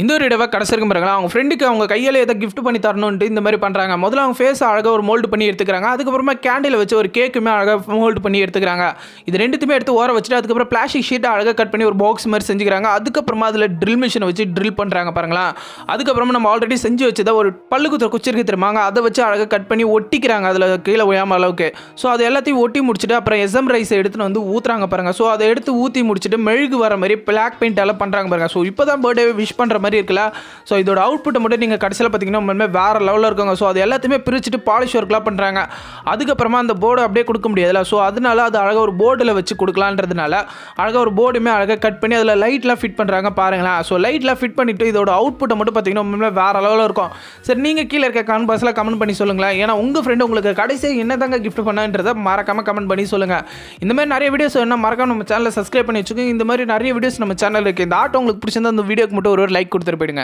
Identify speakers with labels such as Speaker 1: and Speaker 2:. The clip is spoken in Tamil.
Speaker 1: இந்த ஒரு இடவை கடைசிருக்கும் பாருங்களா அவங்க ஃப்ரெண்டுக்கு அவங்க கையில் எதை கிஃப்ட் பண்ணி தரணுன்ட்டு இந்த மாதிரி பண்ணுறாங்க முதல்ல அவங்க ஃபேஸ் அழகாக ஒரு மோல்டு பண்ணி எடுத்துக்கிறாங்க. அதுக்கப்புறமா கேண்டில் வச்சு ஒரு கேக்குமே அழகாக மோல்டு பண்ணி எடுத்துக்கிறாங்க. இது ரெண்டுத்துமே எடுத்து ஓர வச்சுட்டு அதுக்கப்புறம் பிளாஸ்டிக் ஷீட்டை அழகாக கட் பண்ணி ஒரு பாக்ஸ் மாதிரி செஞ்சுக்கிறாங்க. அதுக்கப்புறமா அதில் ட்ரில் மிஷினை வச்சு ட்ரில் பண்ணுறாங்க பாருங்களா அதுக்கப்புறமா நம்ம ஆல்ரெடி செஞ்சு வச்சதை ஒரு பல்லு குச்சிருக்கு குச்சி இருக்கு அதை வச்சு அழகாக கட் பண்ணி ஒட்டிக்கிறாங்க. அதில் கீழே விழாம அளவுக்கு. ஸோ அது எல்லாத்தையும் ஒட்டி முடிச்சுட்டு அப்புறம் எஸ்எம் ரைஸை எடுத்துன்னு வந்து ஊற்றுறாங்க பாருங்கள் ஸோ அதை எடுத்து ஊற்றி முடிச்சுட்டு மெழுகு வர மாதிரி பிளாக் பெயிண்ட் எல்லாம் பண்ணுறாங்க பாருங்கள் ஸோ இப்போ தான் பர்த்டே விஷ் பண்ணுற மாதிரி இருக்குல்ல? ஸோ இதோட அவுட்புட்டை மட்டும் நீங்கள் கடைசியில் பார்த்தீங்கன்னா உண்மையுமே வேறு லெவலில் இருக்காங்க. ஸோ அது எல்லாத்தையுமே பிரிச்சுட்டு பாலிஷ் ஒர்க்லாம் பண்ணுறாங்க அதுக்கப்புறமா அந்த போர்டு அப்படியே கொடுக்க முடியாதுல்ல? ஸோ அதனால அது அழகாக ஒரு போர்டில் வச்சு கொடுக்கலான்றதுனால அழகாக ஒரு போர்டுமே அழகாக கட் பண்ணி அதில் லைட்லாம் ஃபிட் பண்ணுறாங்க பாருங்களேன். ஸோ லைட்லாம் ஃபிட் பண்ணிவிட்டு இதோட அவுட்புட்டை மட்டும் பார்த்தீங்கன்னா உண்மையுமே வேறு லெவலில் இருக்கும். சரி நீங்கள் கீழே இருக்க கமெண்ட் பாக்ஸில் கமெண்ட் பண்ணி சொல்லுங்களேன். ஏன்னா உங்கள் ஃப்ரெண்டு உங்களுக்கு கடைசியாக என்ன தாங்க கிஃப்ட் பண்ணான்றதை மறக்காமல் கமெண்ட் பண்ணி சொல்லுங்கள் இந்த மாதிரி நிறைய வீடியோஸ் என்ன மறக்காம நம்ம சேனலை சப்ஸ்கிரைப் பண்ணி வச்சுக்கோங்க. இந்த மாதிரி நிறைய வீடியோஸ் நம்ம சேனல் இருக்குது இந்த ஆட்டோ உங்களுக்கு பிடிச்சிருந்தா அந்த வீடியோக்கு மட்டும் ஒரு லைக் கொடுத்துட்டு போயிடுங்க.